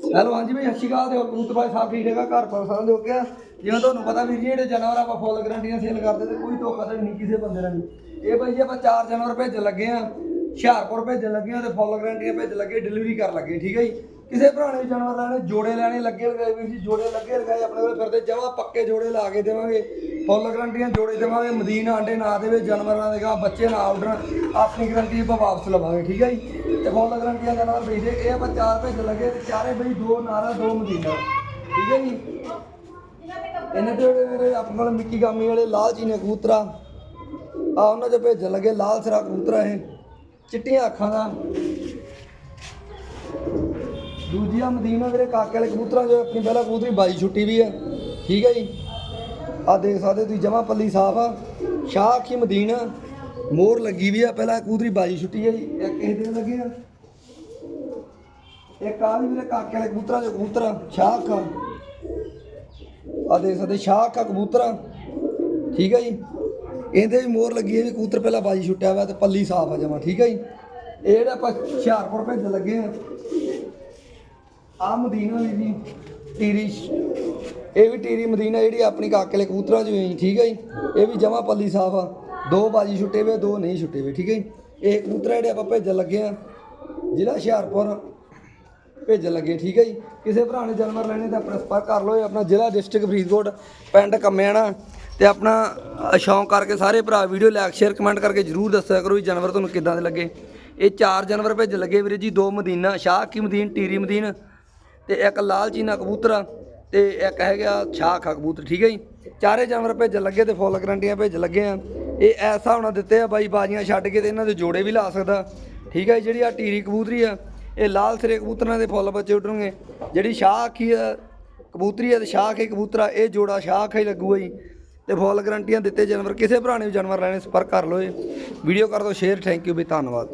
Hello, ਹਾਂਜੀ ਭਾਈ, ਸਤਿ ਸ਼੍ਰੀ ਅਕਾਲ ਤੇ ਹੋਰ ਕਬੂਤਰ ਭਾਈ ਸਾਹਿਬ ਠੀਕ ਹੈਗਾ ਘਰ ਪਰ ਸਾਰਾ ਹੋ ਗਿਆ ਜਿਵੇਂ ਤੁਹਾਨੂੰ ਪਤਾ ਵੀਰ ਜੀ, ਜਿਹੜੇ ਜਾਨਵਰ ਆਪਾਂ ਫੁੱਲ ਗਰੰਟੀਆਂ ਸੇਲ ਕਰਦੇ ਤੇ ਕੋਈ ਧੋਖਾ ਤੇ ਨਹੀਂ ਕਿਸੇ ਬੰਦੇ ਨਾਲ ਵੀ। ਇਹ ਭਾਈ ਜੀ ਆਪਾਂ ਚਾਰ ਜਾਨਵਰ ਭੇਜਣ ਲੱਗੇ ਆ, ਹੁਸ਼ਿਆਰਪੁਰ ਭੇਜਣ ਲੱਗੇ ਆ ਤੇ ਫੁੱਲ ਗਰੰਟੀਆਂ ਭੇਜਣ ਲੱਗੇ ਡਿਲੀਵਰੀ ਕਰਨ ਲੱਗੇ, ਠੀਕ ਹੈ ਜੀ? ਕਿਸੇ ਭਰਾ ਨੇ ਜਾਨਵਰ ਲੈਣੇ, ਜੋੜੇ ਲੈਣੇ ਲੱਗੇ ਲਗਾਏ ਵੀਰ ਜੀ, ਜੋੜੇ ਲੱਗੇ ਲਗਾਏ, ਆਪਣੇ ਕੋਲ ਫਿਰਦੇ ਜਮਾ ਪੱਕੇ ਜੋੜੇ ਲਾ ਕੇ ਦੇਵਾਂਗੇ। ਫੁੱਲ ਗਰੰਟੀਆਂ ਜੋੜੇ ਦੇਵਾਂਗੇ, ਮਦੀਨ ਆਂਡੇ ਨਾ ਦੇਵੇ, ਜਾਨਵਰਾਂ ਦੇ ਬੱਚੇ ਨਾ ਆਰਡਰ ਆਪਣੀ ਗਰੰਟੀ ਆਪਾਂ ਵਾਪਸ ਲਵਾਂਗੇ, ਠੀਕ ਹੈ ਜੀ? ਤੇ ਫੁੱਲ ਗਰੰਟੀਆਂ ਜਾਨਵਰ ਵੇਚਦੇ ਇਹ ਆਪਾਂ ਚਾਰ ਭੇਜਣ ਲੱਗੇ ਤੇ ਚਾਰੇ ਬਈ ਦੋ ਨਾਰਾ, ਦੋ ਮਦੀਨਾ, ਠੀਕ ਹੈ ਜੀ? ਇਹਨਾਂ ਦੇ ਮੇਰੇ ਆਪਣੇ ਕੋਲ ਮਿੱਕੀ ਗਾਮੀ ਵਾਲੇ, ਲਾਲ ਜੀ ਨੇ ਕਬੂਤਰਾ ਆ ਉਹਨਾਂ ਦੇ ਭੇਜਣ ਲੱਗੇ, ਲਾਲ ਸਿਰਾ ਕਬੂਤਰਾ ਇਹ, ਚਿੱਟੀਆਂ ਅੱਖਾਂ ਦਾ। ਦੂਜੀਆਂ ਮਦੀਨਾ ਮੇਰੇ ਕਾਕੇ ਵਾਲੇ ਕਬੂਤਰਾਂ ਜੋ ਆਪਣੀ ਪਹਿਲਾਂ ਕਬੂਤਰੀ ਬਾਈ ਛੁੱਟੀ ਵੀ ਆ। ਠੀਕ ਹੈ ਜੀ? ਆ ਦੇਖ ਸਕਦੇ ਤੁਸੀਂ, ਜਮਾ ਪੱਲੀ ਸਾਫ਼ ਆ। ਸ਼ਾਹ ਅੱਖੀ ਮਦੀਨਾ ਮੋਰ ਲੱਗੀ ਵੀ ਆ, ਪਹਿਲਾਂ ਕਬੂਤਰੀ ਬਾਈ ਛੁੱਟੀ ਹੈ ਜੀ। ਇੱਕ ਇਹ ਦਿਨ ਲੱਗੇ ਆ? ਇੱਕ ਆ ਵੀ ਮੇਰੇ ਕਾਕੇ ਵਾਲੇ ਕਬੂਤਰਾਂ ਜੋ ਕਬੂਤਰ ਸ਼ਾਹ ਅੱਖਾਂ ਆ ਦੇਖ ਸਕਦੇ, ਸ਼ਾਹ ਅੱਖਾਂ ਕਬੂਤਰਾਂ ਠੀਕ ਹੈ ਜੀ? ਇਹਦੇ ਵੀ ਮੋਰ ਲੱਗੀ ਹੈ ਵੀ ਕਬੂਤਰ ਪਹਿਲਾਂ ਬਾਜੀ ਛੁੱਟਿਆ ਹੋਇਆ ਤੇ ਪੱਲੀ ਸਾਫ਼ ਆ ਜਮਾ, ਠੀਕ ਹੈ ਜੀ? ਇਹ ਜਿਹੜਾ ਆਪਾਂ ਹੁਸ਼ਿਆਰਪੁਰ ਭੇਜਣ ਲੱਗੇ ਆ ਆ ਮਦੀਨਾ ਵੀ ਜੀ, ਟੀਰੀ ਇਹ ਵੀ ਟੀਰੀ ਮਦੀਨਾ ਜਿਹੜੀ ਆਪਣੀ ਕਾਕੇ ਕਬੂਤਰਾਂ ਚ ਹੋਈ, ਠੀਕ ਹੈ ਜੀ? ਇਹ ਵੀ ਜਮਾ ਪੱਲੀ ਸਾਫ਼ ਆ। ਦੋ ਬਾਜੀ ਛੁੱਟੇ ਵੇ, ਦੋ ਨਹੀਂ ਛੁੱਟੇ ਵੇ, ਠੀਕ ਹੈ ਜੀ? ਇਹ ਕਬੂਤਰ ਜਿਹੜੇ ਆਪਾਂ ਭੇਜਣ ਲੱਗੇ ਆ, ਜ਼ਿਲ੍ਹਾ ਹੁਸ਼ਿਆਰਪੁਰ ਭੇਜਣ ਲੱਗੇ ਠੀਕ ਹੈ ਜੀ? ਕਿਸੇ ਭਰਾ ਨੇ ਜਾਨਵਰ ਲੈਣੇ ਤਾਂ ਆਪਣਾ ਸੰਪਰਕ ਕਰ ਲਓ ਆਪਣਾ ਜ਼ਿਲ੍ਹਾ ਡਿਸਟ੍ਰਿਕਟ ਫਰੀਦਕੋਟ, ਪਿੰਡ ਕੰਮਿਆਣਾ। ਤੇ ਆਪਣਾ ਸ਼ੌਂਕ ਕਰਕੇ ਸਾਰੇ ਭਰਾ ਵੀਡੀਓ ਲਾਈਕ, ਸ਼ੇਅਰ, ਕਮੈਂਟ ਕਰਕੇ ਜਰੂਰ ਦੱਸਿਆ ਕਰੋ ਵੀ ਜਾਨਵਰ ਤੁਹਾਨੂੰ ਕਿੱਦਾਂ ਦੇ ਲੱਗੇ। ਇਹ ਚਾਰ ਜਾਨਵਰ ਭੇਜਣ ਲੱਗੇ ਵੀਰੇ ਜੀ, ਦੋ ਮਦੀਨਾ, ਸ਼ਾਹ, ਕੀ ਮਦੀਨ, ਟੀਰੀ ਮਦੀਨ। ਤੇ ਇੱਕ ਲਾਲ ਚੀਨਾ ਕਬੂਤਰ ਆ ਤੇ ਇੱਕ ਹੈਗਾ ਸ਼ਾਹ ਕਬੂਤਰ ਠੀਕ ਹੈ ਜੀ? ਚਾਰੇ ਜਾਨਵਰ ਭੇਜਣ ਲੱਗੇ ਤੇ ਫੁੱਲ ਗਰੰਟੀਆਂ ਭੇਜਣ ਲੱਗੇ ਆ। ਇਹ ਐਸਾ ਹੋਣਾ ਦਿੱਤੇ ਆ ਬਾਈ ਬਾਜੀਆਂ ਛੱਡ ਕੇ ਤੇ ਇਹਨਾਂ ਦੇ ਜੋੜੇ ਵੀ ਲਾ ਸਕਦਾ। ਠੀਕ ਹੈ ਜੀ, ਜਿਹੜੀ ਆ ਟੀਰੀ ਕਬੂਤਰੀ ਆ ਇਹ ਲਾਲ ਸਿਰੇ ਕਬੂਤਰਾਂ ਦੇ ਫੁੱਲ ਬੱਚੇ ਉੱਡਣਗੇ। ਜਿਹੜੀ ਸ਼ਾਹ ਅੱਖੀ ਆ ਕਬੂਤਰੀ ਆ ਤੇ ਸ਼ਾਹ ਅੱਖੀ ਕਬੂਤਰਾ ਇਹ ਜੋੜਾ ਸ਼ਾਹ ਅੱਖਾ ਹੀ ਲੱਗੂਗਾ ਜੀ। ਤੇ ਫੁੱਲ ਗਰੰਟੀਆਂ ਦਿੱਤੇ ਜਾਨਵਰ ਕਿਸੇ ਭਰਾ ਨੇ ਵੀ ਜਾਨਵਰ ਲੈਣੇ ਸੰਪਰਕ ਕਰ ਲਓ ਜੀ। ਵੀਡੀਓ ਕਰ ਦਿਓ ਸ਼ੇਅਰ ਥੈਂਕ ਯੂ ਵੀ ਧੰਨਵਾਦ।